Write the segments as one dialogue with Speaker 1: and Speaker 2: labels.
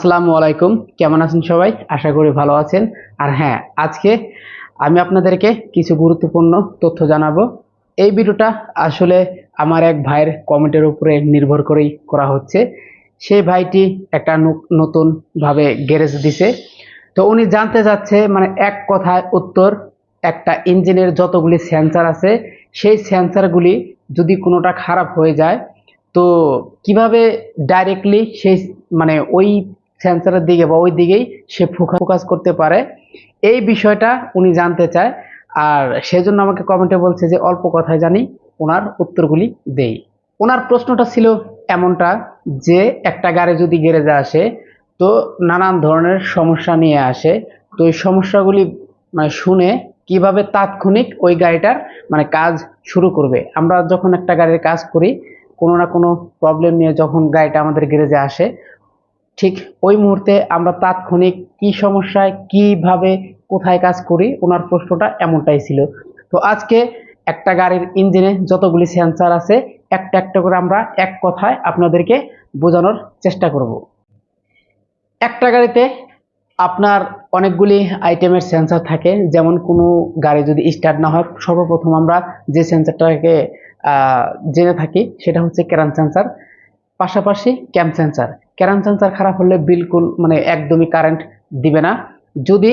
Speaker 1: আসসালামু আলাইকুম। কেমন আছেন সবাই? আশা করি ভালো আছেন। আর হ্যাঁ আজকে আমি আপনাদেরকে কিছু গুরুত্বপূর্ণ তথ্য জানাব। এই ভিডিওটা আসলে আমার এক ভাইয়ের কমেন্টের উপরে নির্ভর করেই করা হচ্ছে। সেই ভাইটি একটা নতুনভাবে গ্যারেজ দিছে। তো উনি জানতে চাচ্ছে মানে এক কথায় উত্তর, একটা ইঞ্জিনের যতগুলি সেন্সার আছে, সেই সেন্সারগুলি যদি কোনোটা খারাপ হয়ে যায়, তো কীভাবে ডাইরেক্টলি সেই মানে ওই সেন্সারের দিকে বা ওই দিকেই সে ফোকাস করতে পারে। এই বিষয়টা উনি জানতে চায় আর সেজন্য আমাকে কমেন্টে বলছে যে, অল্প কথায় জানি, ওনার উত্তরগুলি দেই। ওনার প্রশ্নটা ছিল এমনটা যে, একটা গাড়ি যদি গ্যারেজে আসে, তো নানান ধরনের সমস্যা নিয়ে আসে। তো এই সমস্যাগুলি মানে শুনে কীভাবে তাৎক্ষণিক ওই গাড়িটার মানে কাজ শুরু করবে? আমরা যখন একটা গাড়ির কাজ করি, কোনো না কোনো প্রবলেম নিয়ে যখন গাড়িটা আমাদের গ্যারেজে আসে ঠিক ওই মুহূর্তে আমরা তাৎক্ষণিক কি সমস্যায়, কীভাবে, কোথায় কাজ করি, ওনার প্রশ্নটা এমনটাই ছিল। তো আজকে একটা গাড়ির ইঞ্জিনে যতগুলি সেন্সার আছে, একটা একটা করে আমরা এক কথায় আপনাদেরকে বোঝানোর চেষ্টা করব। একটা গাড়িতে আপনার অনেকগুলি আইটেমের সেন্সার থাকে, যেমন কোনো গাড়ি যদি স্টার্ট না হয়, সর্বপ্রথম আমরা যে সেন্সারটাকে জেনে থাকি, সেটা হচ্ছে ক্যারান সেন্সার পাশাপাশি ক্যাম্প সেন্সার ক্যারান সেন্সার খারাপ হলে বিলকুল মানে একদমই কারেন্ট দিবে না। যদি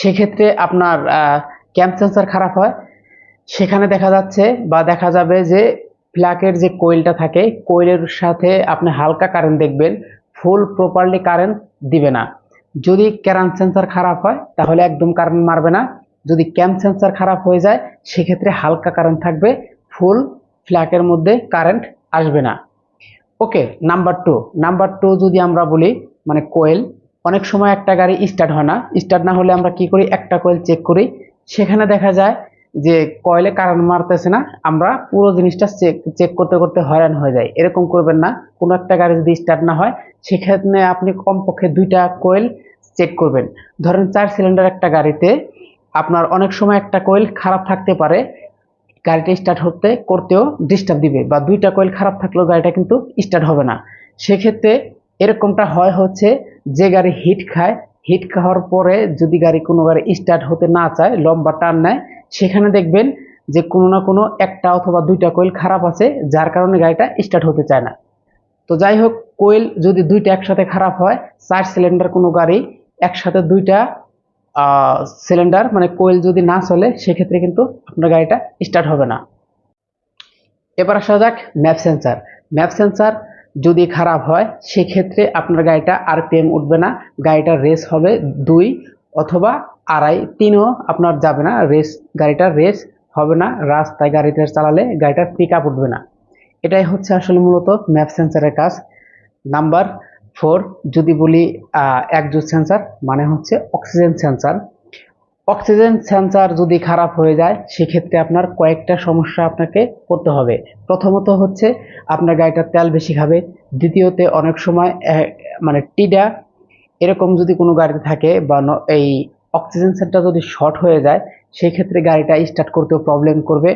Speaker 1: সেক্ষেত্রে আপনার ক্যাম্প সেন্সার খারাপ হয়, সেখানে দেখা যাচ্ছে বা দেখা যাবে যে ফ্ল্যাকের যে কোয়েলটা থাকে কোয়েলের সাথে আপনি হালকা কারেন্ট দেখবেন ফুল প্রপারলি কারেন্ট দিবে না। যদি ক্যারান সেন্সার খারাপ হয়, তাহলে একদম কারেন্ট মারবে না। যদি ক্যাম্প সেন্সার খারাপ হয়ে যায়, সেক্ষেত্রে হালকা কারেন্ট থাকবে ফুল ফ্ল্যাকের মধ্যে কারেন্ট আসবে না। Okay number two number two যদি আমরা বলি মানে কোয়েল অনেক সময় একটা গাড়ি স্টার্ট হয় না। স্টার্ট না হলে আমরা কি করি? একটা কোয়েল চেক করি। সেখানে দেখা যায় যে কয়েলে কারেন্ট মারতেছে না। আমরা পুরো জিনিসটা চেক চেক করতে করতে হয়রান হয়ে যায় এরকম করবেন না। কোনো একটা গাড়ি যদি স্টার্ট না হয়, সেখানে আপনি কমপক্ষে দুইটা কোয়েল চেক করবেন। ধরেন চার সিলিন্ডার একটা গাড়িতে আপনার অনেক সময় একটা কোয়েল খারাপ থাকতে পারে। গাড়িটা স্টার্ট হতে করতেও ডিস্টার্ব দিবে বা দুইটা কয়েল খারাপ থাকলেও গাড়িটা কিন্তু স্টার্ট হবে না। সেক্ষেত্রে এরকমটা হয় হচ্ছে যে গাড়ি হিট খায় হিট খাওয়ার পরে যদি গাড়ি কোনো গাড়ি স্টার্ট হতে না চায়, লম্বা টান নেয়, সেখানে দেখবেন যে কোনো না কোনো একটা অথবা দুইটা কোয়েল খারাপ আছে, যার কারণে গাড়িটা স্টার্ট হতে চায় না। তো যাই হোক কোয়েল যদি দুইটা একসাথে খারাপ হয়, চার সিলিন্ডার কোনো গাড়ি একসাথে দুইটা সিলিন্ডার মানে কোয়েল যদি না চলে, সেক্ষেত্রে কিন্তু আপনার গাড়িটা স্টার্ট হবে না। এবার আসা যাক ম্যাপ সেন্সার ম্যাপ সেন্সার যদি খারাপ হয়, সেক্ষেত্রে আপনার গাড়িটা আর আরপিএম উঠবে না। গাড়িটা রেস হবে দুই অথবা আড়াই, তিনও আপনার যাবে না। রেস গাড়িটা রেস হবে না। রাস্তায় গাড়িটা চালালে গাড়িটার পিক আপ উঠবে না। এটাই হচ্ছে আসলে মূলত ম্যাপ সেন্সারের কাজ। নাম্বার ফোর, যদি বলি একজোট সেন্সার মানে হচ্ছে অক্সিজেন সেন্সার অক্সিজেন সেন্সার যদি খারাপ হয়ে যায়, সেক্ষেত্রে আপনার কয়েকটা সমস্যা আপনাকে করতে হবে। প্রথমত হচ্ছে, আপনার গাড়িটার তেল বেশি খাবে। দ্বিতীয়তে, অনেক সময় মানে টিডা, এরকম যদি কোনো গাড়িতে থাকে বা এই অক্সিজেন সেন্টার যদি শর্ট হয়ে যায় সেই ক্ষেত্রে গাড়িটা স্টার্ট করতেও প্রবলেম করবে।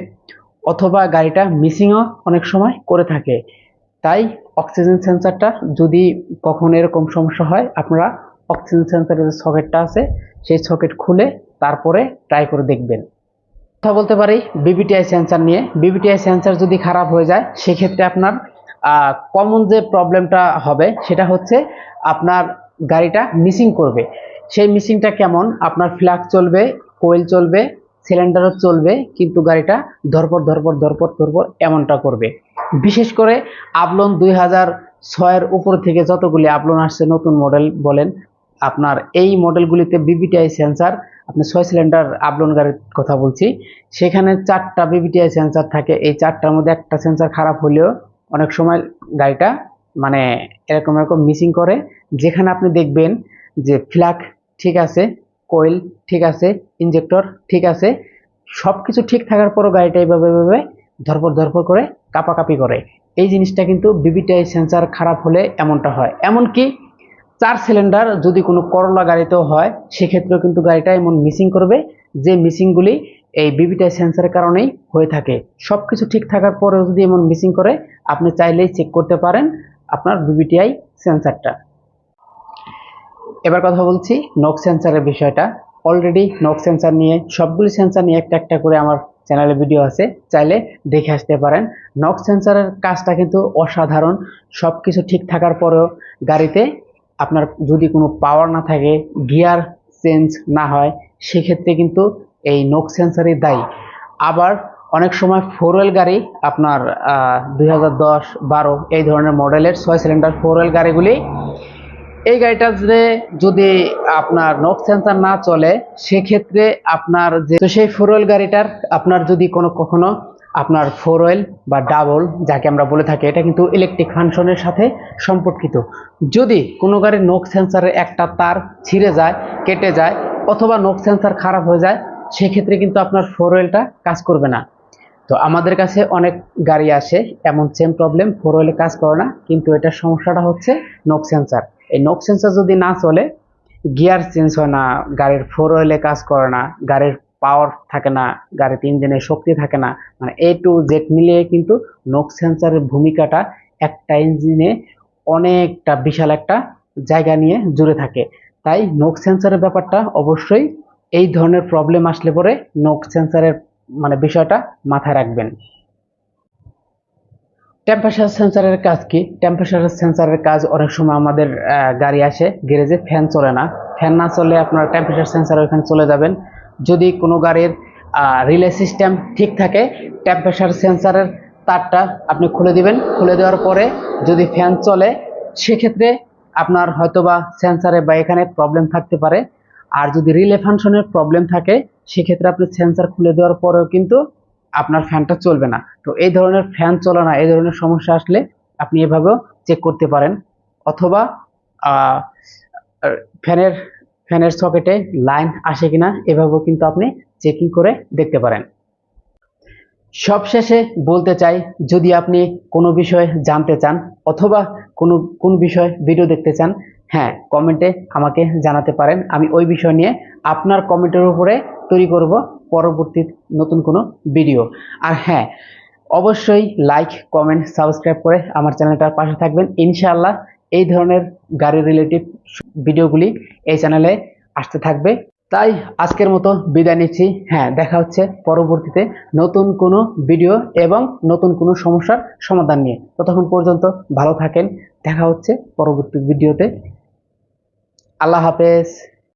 Speaker 1: অথবা গাড়িটা মিসিংও অনেক সময় করে থাকে। তাই অক্সিজেন সেন্সারটা যদি কখন এরকম সমস্যা হয়, আপনারা অক্সিজেন সেন্সারের যে সকেটটা আছে, সেই সকেট খুলে তারপরে ট্রাই করে দেখবেন। কথা বলতে পারি বিবিটিআই সেন্সার নিয়ে। বিবিটিআই সেন্সার যদি খারাপ হয়ে যায়, সেক্ষেত্রে আপনার কমন যে প্রবলেমটা হবে, সেটা হচ্ছে আপনার গাড়িটা মিসিং করবে। সেই মিসিংটা কেমন? আপনার ফ্ল্যাগ চলবে কোয়েল চলবে সিলিন্ডারও চলবে, কিন্তু গাড়িটা ধরপর ধরপর ধরপর ধরপর এমনটা করবে। বিশেষ করে আবলন দুই হাজার ছয়ের উপর থেকে যতগুলি আবলন আসছে, নতুন মডেল বলেন, আপনার এই মডেলগুলিতে বিবিটিআই সেন্সার আপনি ছয় সিলিন্ডার আবলন গাড়ির কথা বলছি, সেখানে চারটা বিবিটিআই সেন্সার থাকে। এই চারটার মধ্যে একটা সেন্সার খারাপ হলেও অনেক সময় গাড়িটা মানে এরকম এরকম মিসিং করে। যেখানে আপনি দেখবেন যে ফ্ল্যাগ ঠিক আছে কোয়েল ঠিক আছে ইঞ্জেক্টর ঠিক আছে সব কিছু ঠিক থাকার পরও গাড়িটা এইভাবে এভাবে ধরপর ধরপর করে কাপাকাপি করে। এই জিনিসটা কিন্তু বিবিটিআই সেন্সার খারাপ হলে এমনটা হয়। এমনকি চার সিলিন্ডার যদি কোনো করলা গাড়িতেও হয়, সেক্ষেত্রেও কিন্তু গাড়িটা এমন মিসিং করবে যে মিসিংগুলি এই বিবিটিআই সেন্সারের কারণেই হয়ে থাকে। সব কিছু ঠিক থাকার পরেও যদি এমন মিসিং করে, আপনি চাইলেই চেক করতে পারেন আপনার বিবিটিআই সেন্সারটা এবার কথা বলছি নক সেন্সারের বিষয়টা। অলরেডি নক সেন্সার নিয়ে, সবগুলি সেন্সার নিয়ে একটা একটা করে আমার চ্যানেলে ভিডিও আছে, চাইলে দেখে আসতে পারেন। নক সেন্সারের কাজটা কিন্তু অসাধারণ সব কিছু ঠিক থাকার পরেও গাড়িতে আপনার যদি কোনো পাওয়ার না থাকে গিয়ার চেঞ্জ না হয়, সেক্ষেত্রে কিন্তু এই নোক সেন্সারই দায়ী। আবার অনেক সময় ফোর হুইল গাড়ি আপনার দুই হাজার এই ধরনের মডেলের ছয় সিলিন্ডার ফোর হুইল গাড়িগুলি এই গাড়িটাতে যদি আপনার নোক সেন্সার না চলে, সেক্ষেত্রে আপনার যে সেই ফোর হুইল গাড়িটার আপনার যদি কোনো কখনো আপনার ফোর হুইল বা ডাবল যাকে আমরা বলে থাকি, এটা কিন্তু ইলেকট্রিক ফাংশনের সাথে সম্পর্কিত। যদি কোনো গাড়ির নোক সেন্সারের একটা তার ছিঁড়ে যায়, কেটে যায়, অথবা নোক সেন্সার খারাপ হয়ে যায়, সেক্ষেত্রে কিন্তু আপনার ফোর হুইলটা কাজ করবে না। তো আমাদের কাছে অনেক গাড়ি আসে এমন সেম প্রবলেম ফোর হুইলে কাজ করে না, কিন্তু এটার সমস্যাটা হচ্ছে নোক সেন্সার এই নোক সেন্সার যদি না চলে গিয়ার চেঞ্জ হয় না, গাড়ির ফোর হুইলে কাজ করে না, গাড়ির পাওয়ার থাকে না গাড়িতে ইঞ্জিনের শক্তি থাকে না মানে এ টু জেড মিলিয়ে কিন্তু নোক সেন্সারের ভূমিকাটা একটা ইঞ্জিনে অনেকটা বিশাল একটা জায়গা নিয়ে জুড়ে থাকে। তাই নোক সেন্সারের ব্যাপারটা অবশ্যই এই ধরনের প্রবলেম আসলে পরে নোক সেন্সারের মানে বিষয়টা মাথায় রাখবেন। টেম্পারেচার সেন্সারের কাজ কি? টেম্পারেচার সেন্সারের কাজ অনেক সময় আমাদের গাড়ি আসে, গ্যারেজে ফ্যান চলে না। ফ্যান না চলে আপনার টেম্পারেচার সেন্সার ওখানে চলে যাবেন। যদি কোনো গাড়ির রিলে সিস্টেম ঠিক থাকে টেম্পারেচার সেন্সারের তারটা আপনি খুলে দিবেন। খুলে দেওয়ার পরে যদি ফ্যান চলে, সেক্ষেত্রে আপনার হয়তোবা সেন্সারে বা এখানে প্রবলেম থাকতে পারে। আর যদি রিলে ফাংশনের প্রবলেম থাকে, সেক্ষেত্রে আপনি সেন্সার খুলে দেওয়ার পরেও কিন্তু আপনার ফ্যানটা চলবে না। তো এই ধরনের ফ্যান চলে না, এই ধরনের সমস্যা আসলে আপনি এভাবেও চেক করতে পারেন। অথবা ফ্যানের ফ্যানের সকেটে লাইন আসে কিনা, এভাবেও কিন্তু আপনি চেকিং করে দেখতে পারেন। সবশেষে বলতে চাই, যদি আপনি কোনো বিষয়ে জানতে চান অথবা কোনো, কোন বিষয় ভিডিও দেখতে চান হ্যাঁ কমেন্টে আমাকে জানাতে পারেন। আমি ওই বিষয় নিয়ে আপনার কমেন্টের উপরে তৈরি করব। পরবর্তী নতুন কোনো ভিডিও আর হ্যাঁ অবশ্যই লাইক কমেন্ট সাবস্ক্রাইব করে আমার চ্যানেলটার পাশে থাকবেন। ইনশাআল্লাহ এই ধরনের গাড়ি রিলেটিভ ভিডিওগুলি এই চ্যানেলে আসতে থাকবে। তাই আজকের মতো বিদায় নিচ্ছি। হ্যাঁ দেখা হচ্ছে পরবর্তীতে নতুন কোনো ভিডিও এবং নতুন কোনো সমস্যার সমাধান নিয়ে। ততক্ষণ পর্যন্ত ভালো থাকেন। দেখা হচ্ছে পরবর্তী ভিডিওতে আল্লাহ হাফেজ।